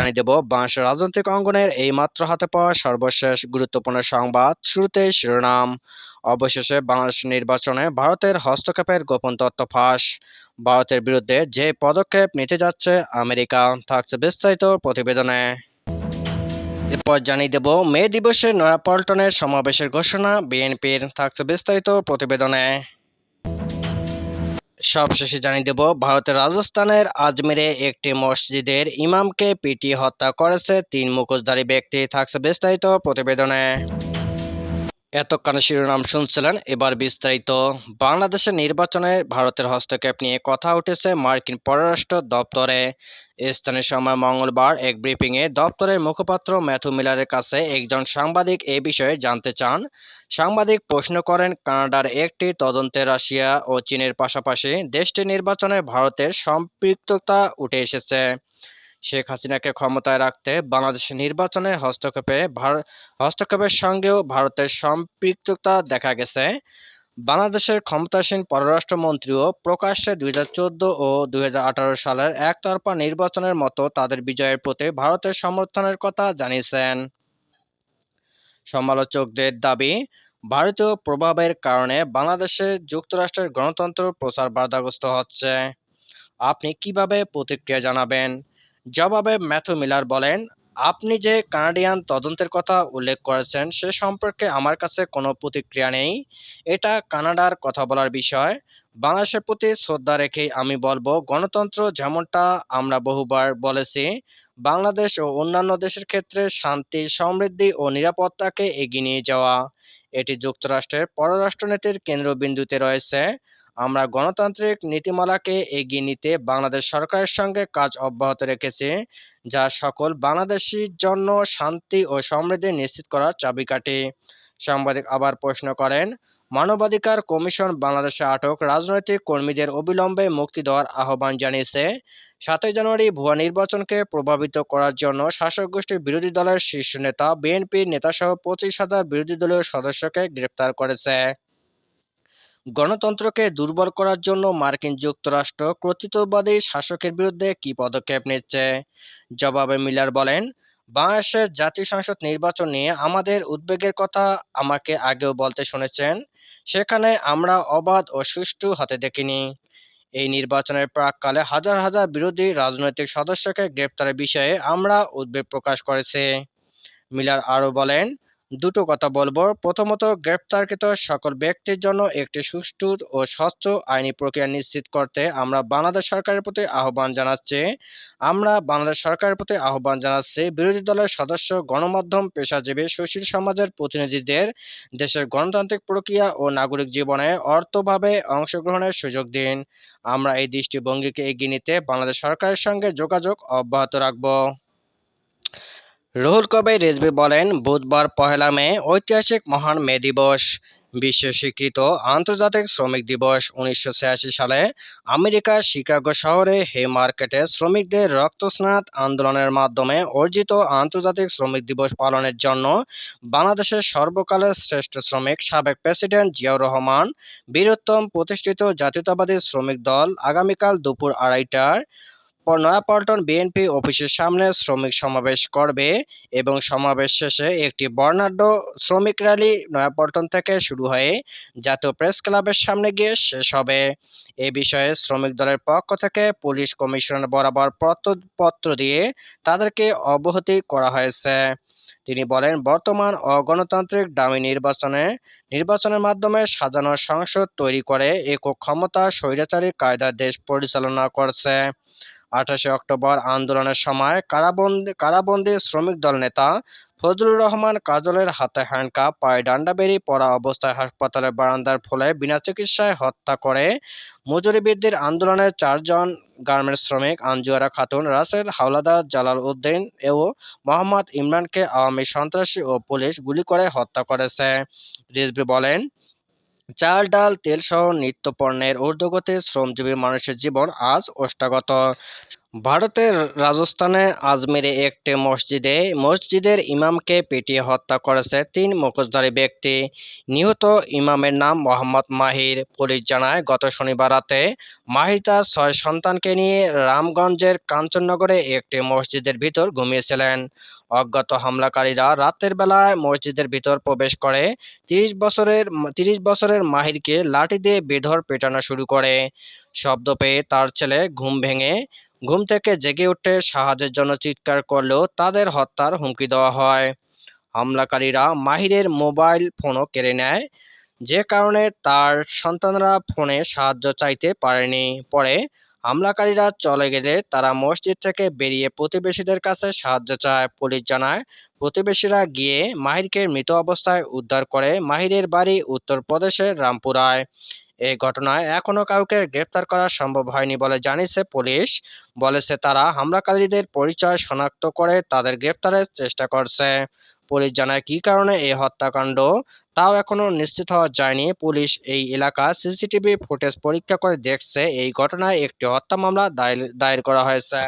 জানিয়ে দেব, বাংলাদেশের রাজনৈতিক অঙ্গনের এই মাত্র হাতে পাওয়া সর্বশেষ গুরুত্বপূর্ণ সংবাদ শুরুতে শিরোনাম। অবশেষে বাংলাদেশ নির্বাচনে ভারতের হস্তক্ষেপের গোপন তথ্য ফাঁস। ভারতের বিরুদ্ধে যে পদক্ষেপ নিতে যাচ্ছে আমেরিকা, থাকছে বিস্তারিত প্রতিবেদনে। এরপর জানিয়ে দেব, মে দিবসে নয়াপল্টনের সমাবেশের ঘোষণা, বিএনপির, থাকছে বিস্তারিত প্রতিবেদনে। সবশেষে জানিয়ে দেব, ভারতের রাজস্থানের আজমেরে একটি মসজিদের ইমামকে পিটিয়ে হত্যা করেছে তিন মুখোশধারী ব্যক্তি, থাকছে বিস্তারিত প্রতিবেদনে। এতক্ষণ শিরোনাম শুনছিলেন। এবার বিস্তারিত। বাংলাদেশের নির্বাচনে ভারতের হস্তক্ষেপ নিয়ে কথা উঠেছে মার্কিন পররাষ্ট্র দপ্তরে। স্থানীয় সময় মঙ্গলবার এক ব্রিফিংয়ে দপ্তরের মুখপাত্র ম্যাথু মিলারের কাছে একজন সাংবাদিক এ বিষয়ে জানতে চান। সাংবাদিক প্রশ্ন করেন, কানাডার একটি তদন্তে রাশিয়া ও চীনের পাশাপাশি দেশটির নির্বাচনে ভারতের সম্পৃক্ততা উঠে এসেছে। শেখ হাসিনাকে ক্ষমতায় রাখতে বাংলাদেশের নির্বাচনে হস্তক্ষেপে হস্তক্ষেপের সঙ্গেও ভারতের সম্পৃক্ততা দেখা গেছে। বাংলাদেশের ক্ষমতাসীন পররাষ্ট্রমন্ত্রীও প্রকাশ্যে দুই হাজার চোদ্দ ও দুই হাজার আঠারো সালের একতরফা নির্বাচনের মতো তাদের বিজয়ের প্রতি ভারতের সমর্থনের কথা জানিয়েছেন। সমালোচকদের দাবি, ভারতীয় প্রভাবের কারণে বাংলাদেশে যুক্তরাষ্ট্রের গণতন্ত্র প্রচার বাধাগ্রস্ত হচ্ছে। আপনি কীভাবে প্রতিক্রিয়া জানাবেন? জবাবে ম্যাথু মিলার বলেন, আপনি যে কানাডিয়ান তদন্তের কথা উল্লেখ করেছেন, সে সম্পর্কে আমার কাছে কোনো প্রতিক্রিয়া নেই। এটা কানাডার কথা বলার বিষয়। বাংলাদেশের প্রতি শ্রদ্ধা রেখেই আমি বলব, গণতন্ত্র যেমনটা আমরা বহুবার বলেছি, বাংলাদেশ ও অন্যান্য দেশের ক্ষেত্রে শান্তি, সমৃদ্ধি ও নিরাপত্তাকে এগিয়ে নিয়ে যাওয়া। এটি যুক্তরাষ্ট্রের পররাষ্ট্রনীতির কেন্দ্রবিন্দুতে রয়েছে। আমরা গণতান্ত্রিক নীতিমালাকে এগিয়ে নিতে বাংলাদেশ সরকারের সঙ্গে কাজ অব্যাহত রেখেছি, যা সকল বাংলাদেশির জন্য শান্তি ও সমৃদ্ধি নিশ্চিত করার চাবিকাঠি। সাংবাদিক আবার প্রশ্ন করেন, মানবাধিকার কমিশন বাংলাদেশে আটক রাজনৈতিক কর্মীদের অবিলম্বে মুক্তি দেওয়ার আহ্বান জানিয়েছে। সাতই জানুয়ারি ভুয়া নির্বাচনকে প্রভাবিত করার জন্য শাসক গোষ্ঠীর বিরোধী দলের শীর্ষ নেতা, বিএনপির নেতাসহ পঁচিশ হাজার বিরোধী দলীয় সদস্যকে গ্রেপ্তার করেছে। গণতন্ত্রকে দুর্বল করার জন্য মার্কিন যুক্তরাষ্ট্র কর্তৃত্ববাদী শাসকের বিরুদ্ধে কি পদক্ষেপ নিচ্ছে? জবাবে মিলার বলেন, বাংলাদেশের জাতীয় সংসদ নির্বাচন নিয়ে আমাদের উদ্বেগের কথা আমাকে আগেও বলতে শুনেছেন, সেখানে আমরা অবাধ ও সুষ্ঠু হতে দেখিনি। এই নির্বাচনের প্রাককালে হাজার হাজার বিরোধী রাজনৈতিক সদস্যকে গ্রেপ্তারের বিষয়ে আমরা উদ্বেগ প্রকাশ করেছি। মিলার আরও বলেন দুটো কথা বলব। প্রথমত, গ্রেপ্তারকৃত সকল ব্যক্তির জন্য একটি সুষ্ঠু ও স্বচ্ছ আইনি প্রক্রিয়া নিশ্চিত করতে আমরা বাংলাদেশ সরকারের প্রতি আহ্বান জানাচ্ছি। আমরা বাংলাদেশ সরকারের প্রতি আহ্বান জানাচ্ছি, বিরোধী দলের সদস্য, গণমাধ্যম, পেশাজীবী, সুশীল সমাজের প্রতিনিধিদের দেশের গণতান্ত্রিক প্রক্রিয়া ও নাগরিক জীবনে অর্থভাবে অংশগ্রহণের সুযোগ দিন। আমরা এই দৃষ্টিভঙ্গিকে এগিয়ে নিতে বাংলাদেশ সরকারের সঙ্গে যোগাযোগ অব্যাহত রাখব। রুহুল কবির রিজভী বলেন, বুধবার পহেলা মে, ঐতিহাসিক মহান মে দিবস। বিশ্ব স্বীকৃত আন্তর্জাতিক শ্রমিক দিবস উনিশশো ছিয়াশি সালে আমেরিকার শিকাগো শহরে হে মার্কেটে শ্রমিকদের রক্তস্নাত আন্দোলনের মাধ্যমে অর্জিত আন্তর্জাতিক শ্রমিক দিবস পালনের জন্য বাংলাদেশের সর্বকালের শ্রেষ্ঠ শ্রমিক সাবেক প্রেসিডেন্ট জিয়াউর রহমান বীরোত্তম প্রতিষ্ঠিত জাতীয়তাবাদী শ্রমিক দল আগামীকাল দুপুর আড়াইটার নয়াপল্টন বিএনপি অফিসের সামনে শ্রমিক সমাবেশ করবে এবং সমাবেশ শেষে একটি বর্ণাঢ্য শ্রমিক র্যালি নয়াপল্টন থেকে শুরু হয়ে জাতীয় প্রেস ক্লাবের সামনে গিয়ে শেষ হবে। এ বিষয়ে শ্রমিক দলের পক্ষ থেকে পুলিশ কমিশনার বরাবর পত্র দিয়ে তাদেরকে অবহতি করা হয়েছে। তিনি বলেন, বর্তমান অগণতান্ত্রিক দামি নির্বাচনে, নির্বাচনের মাধ্যমে সাজানো সংসদ তৈরি করে একক ক্ষমতা, স্বৈরাচারী কায়দার দেশ পরিচালনা করছে। আঠাশে অক্টোবর আন্দোলনের সময় কারাবন্দি কারাবন্দি শ্রমিক দল নেতা ফজলুর রহমান কাজলের হাতে হ্যান্ডকাপ পায়ে ডান্ডাবেরি পরা অবস্থায় হাসপাতালের বারান্দার ফলে বিনা চিকিৎসায় হত্যা করে মজুরিবৃদ্ধির আন্দোলনের চারজন গার্মেন্টস শ্রমিক আঞ্জুয়ারা খাতুন, রাসেল হাওলাদার, জালাল উদ্দিন ও মোহাম্মদ ইমরানকে আওয়ামী সন্ত্রাসী ও পুলিশ গুলি করে হত্যা করেছে। রিজভি বলেন চাল, ডাল তেলসহ নিত্যপণ্যের ঊর্ধ্বগতির শ্রমজীবী মানুষের জীবন আজ ওষ্ঠাগত ভারতের রাজস্থানে আজমিরে একটি মসজিদে মসজিদের ইমামকে পিটিয়ে হত্যা করেছে তিন মুখোশধারী ব্যক্তি। নিহত ইমামের নাম মোহাম্মদ মাহির। পুলিশ জানায়, গত শনিবার রাতে মাহির তার ছয় সন্তানকে নিয়ে রামগঞ্জের কাঞ্চননগরে একটি মসজিদের ভিতর ঘুমিয়েছিলেন। অজ্ঞাত হামলাকারীরা রাতের বেলায় মসজিদের ভিতর প্রবেশ করে তিরিশ বছরের তিরিশ বছরের মাহিরকে লাঠি দিয়ে বেধর পেটানো শুরু করে। শব্দ পেয়ে তার ছেলে ঘুম ভেঙে, ঘুম থেকে জেগে উঠে সাহায্যের জন্য চিৎকার করলেও তাদের হত্যার হুমকি দেওয়া হয়। হামলাকারীরা মাহিরের মোবাইল ফোনও কেড়ে নেয়, যে কারণে তার সন্তানরা ফোনে সাহায্য চাইতে পারেনি। পরে হামলাকারীরা চলে গেলে তারা মসজিদ থেকে বেরিয়ে প্রতিবেশীদের কাছে সাহায্য চায়। পুলিশ জানায়, প্রতিবেশীরা গিয়ে মাহিরকে মৃত অবস্থায় উদ্ধার করে মাহিরের বাড়ি উত্তরপ্রদেশের রামপুরায়। এই ঘটনায় এখনও কাউকে গ্রেপ্তার করা সম্ভব হয়নি বলে জানিয়েছে পুলিশ। বলেছে তারা হামলাকারীদের পরিচয় শনাক্ত করে তাদের গ্রেপ্তারের চেষ্টা করছে। পুলিশ জানায়, কী কারণে এই হত্যাকাণ্ড? তাও এখনও নিশ্চিত হওয়া যায়নি। পুলিশ এই এলাকা সিসিটিভি ফুটেজ পরীক্ষা করে দেখছে, এই ঘটনায় একটি হত্যা মামলা দায়ের করা হয়েছে।